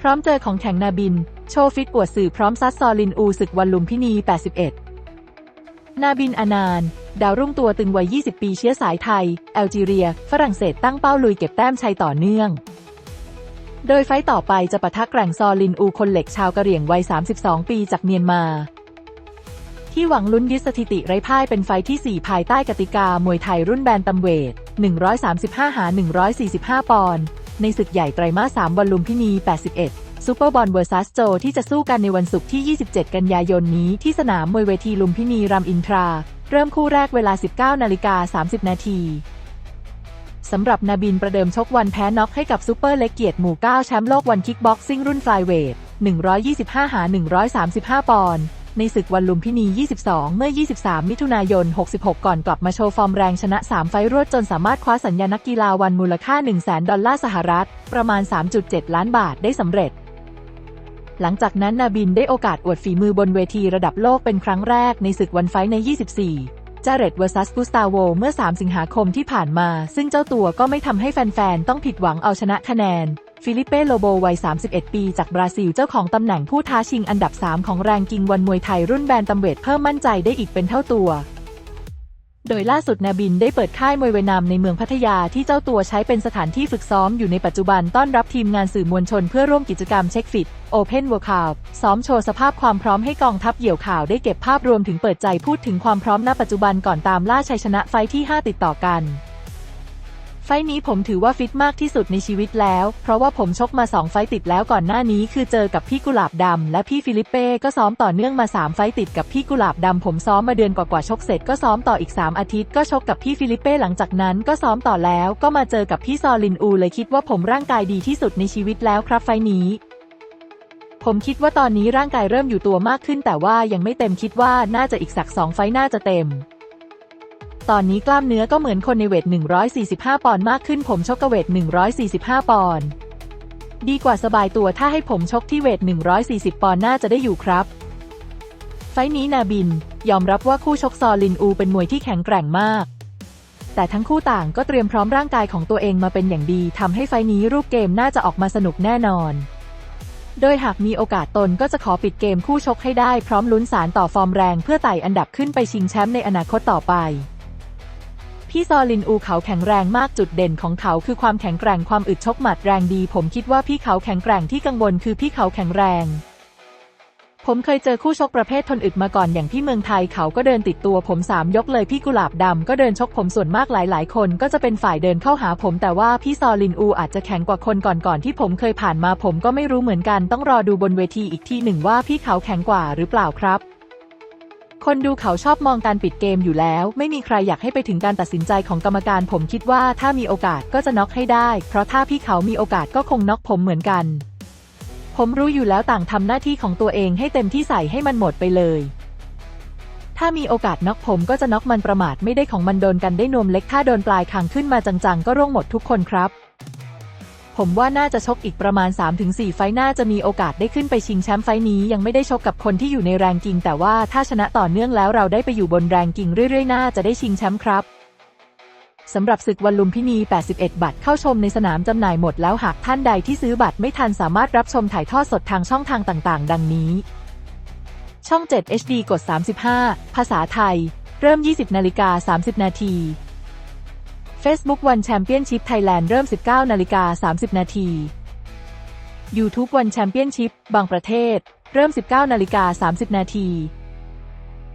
พร้อมเจอของแข่งนาบิน โชว์ฟิตปวดสื่อพร้อมซัดซอลินอูศึกวันลุมพินี 81 นาบินอนาน ดาวรุ่งตัวตึงวัย 20 ปีเชื้อสายไทย แอลจีเรีย ฝรั่งเศสตั้งเป้าลุยเก็บแต้มชัยต่อเนื่อง โดยไฟต่อไปจะปะทะแกร่งซอลินอูคนเหล็กชาวกะเหรี่ยงวัย 32 ปีจากเมียนมา ที่หวังลุ้นยึดสถิติไร้พ่ายเป็นไฟท์ที่ 4 ภายใต้กติกามวยไทยรุ่นแบนตัมเวท 135 หา 145 ปอนด์ ในศึกใหญ่ไตรมาส3วันลุมพินี 81 ซูเปอร์บอลเวอร์ซัสโจที่จะสู้กันในวันศุกร์ที่ 27 กันยายนนี้ที่สนามมวยเวทีลุมพินีรามอินทรา เริ่มคู่แรกเวลา 19นาฬิกา30 นาทีสำหรับนาบินประเดิมชกวันแพ้น็อกให้กับซูเปอร์เล็กเกียรติหมู่ 9 แชมป์โลกวันคิกบ็อกซิ่งรุ่นฟลายเวท125 หา 135 ปอนด์ ในศึกวันลุมพินี 22 เมื่อ 23 มิถุนายน 66 ก่อนกลับมาโชว์ฟอร์มแรงชนะ 3 ไฟต์รวดจนสามารถคว้าสัญญานักกีฬาวันมูลค่า 100,000 ดอลลาร์สหรัฐ ประมาณ 3.7 ล้านบาทได้สำเร็จหลังจากนั้นนาบินได้โอกาสอวดฝีมือบนเวทีระดับโลกเป็นครั้งแรกในศึกวันไฟใน 24 จาเรตเวอร์ซัสกุสตาโว เมื่อ 3 สิงหาคมที่ผ่านมา ซึ่งเจ้าตัวก็ไม่ทำให้แฟนๆ ต้องผิดหวังเอาชนะคะแนน ฟิลิเป้โลโบวัย 31 ปีจากบราซิลเจ้าของตำแหน่งผู้ท้าชิงอันดับ 3 ของแรงกิงวันมวยไทยรุ่นแบนตัมเวทเพิ่มมั่นใจได้อีกเป็นเท่าตัว โดยล่าสุดนาบินได้เปิดค่ายมวยเวนามในเมืองพัทยาที่เจ้าตัวใช้เป็นสถานที่ฝึกซ้อมอยู่ในปัจจุบันต้อนรับทีมงานสื่อมวลชนเพื่อร่วมกิจกรรมเช็คฟิต Open Workout ซ้อมโชว์สภาพความพร้อมให้กองทัพเหยี่ยวข่าวได้เก็บภาพรวมถึงเปิดใจพูดถึงความพร้อมณปัจจุบันก่อนตามล่าชัยชนะไฟที่ 5 ติดต่อกัน ไฟนี้ผมถือว่าฟิตมากที่สุดในชีวิตแล้ว เพราะว่าผมชกมา 2 ไฟท์ติดแล้วก่อนหน้านี้คือเจอกับพี่กุหลาบดำและพี่ฟิลิปเป้ก็ซ้อมต่อเนื่องมา 3 ไฟท์ติดกับพี่กุหลาบดำผมซ้อมมาเดือนกว่าๆชกเสร็จก็ซ้อมต่ออีก 3 อาทิตย์ก็ชกกับพี่ฟิลิปเป้หลังจากนั้นก็ซ้อมต่อแล้วก็มาเจอกับพี่ซอลินอูเลยคิดว่าผมร่างกายดีที่สุดในชีวิตแล้วครับไฟนี้ผมคิดว่าตอนนี้ร่างกายเริ่มอยู่ตัวมากขึ้น แต่ว่ายังไม่เต็มคิดว่าน่าจะอีกสักสองไฟท์น่าจะเต็ม ตอนนี้กล้ามเนื้อก็เหมือนคนในเวท 145 ปอนด์มากขึ้นผมชกกบเวท 145 ปอนด์ดีกว่าสบายตัวถ้าให้ผมชกที่เวท 140 ปอนด์น่าจะได้อยู่ครับ ไฟนี้นาบิน ยอมรับว่าคู่ชกซอลินอูเป็นมวยที่แข็งแกร่งมาก แต่ทั้งคู่ต่างก็เตรียมพร้อมร่างกายของตัวเองมาเป็นอย่างดีทำให้ไฟนี้รูปเกมน่าจะออกมาสนุกแน่นอน โดยหากมีโอกาสตนก็จะขอปิดเกมคู่ชกให้ได้พร้อมลุ้นสารต่อฟอร์มแรงเพื่อไต่อันดับขึ้นไปชิงแชมป์ในอนาคตต่อไป พี่ซอลินอูเขาแข็งแรงมากจุดเด่นของเขาคือความแข็งแกร่งความอึดชกหมัดแรงดี ผมคิดว่าพี่เขาแข็งแกร่งที่กังวลคือพี่เขาแข็งแรง ผมเคยเจอคู่ชกประเภททนอึดมาก่อนอย่างที่เมืองไทยเขาก็เดินติดตัวผมสามยกเลยพี่กุหลาบดำก็เดินชกผมส่วนมากหลายๆ คนก็จะเป็นฝ่ายเดินเข้าหาผมแต่ว่าพี่ซอลินอูอาจจะแข็งกว่าคนก่อนๆที่ผมเคยผ่านมาผมก็ไม่รู้เหมือนกันต้องรอดูบนเวทีอีกทีหนึ่งว่าพี่เขาแข็งกว่าหรือเปล่าครับ คนดูเขาชอบมองการปิดเกมอยู่แล้ว ไม่มีใครอยากให้ไปถึงการตัดสินใจของกรรมการ ผมคิดว่าถ้ามีโอกาสก็จะน็อกให้ได้ เพราะถ้าพี่เขามีโอกาสก็คงน็อกผมเหมือนกัน ผมรู้อยู่แล้วต่างทำหน้าที่ของตัวเองให้เต็มที่ใส่ให้มันหมดไปเลย ถ้ามีโอกาสน็อกผมก็จะน็อกมันประมาทไม่ได้ของมันโดนกันได้นวมเล็กถ้าโดนปลายคางขึ้นมาจังๆ ก็ร่วงหมดทุกคนครับ ผมว่าน่าจะชกอีกประมาณ 3-4 ไฟน่าจะมีโอกาสได้ขึ้นไปชิงแชมป์ไฟนี้ยังไม่ได้ชกกับคนที่อยู่ในแรงกิง แต่ว่าถ้าชนะต่อเนื่องแล้วเราได้ไปอยู่บนแรงกิงเรื่อยๆ น่าจะได้ชิงแชมป์ครับสำหรับศึกวันลุมพินี 81 บัตรเข้าชมในสนามจำหน่ายหมดแล้วหากท่านใดที่ซื้อบัตรไม่ทันสามารถรับชมถ่ายทอดสดทางช่องทางต่างๆ ดังนี้ ช่อง 7 HD กด 35 ภาษาไทย เริ่ม 20นาฬิกา30 นาที Facebook One Championship Thailand เริ่ม 19 นาฬิกา 30 นาที YouTube One Championship บางประเทศ เริ่ม 19 นาฬิกา 30 นาที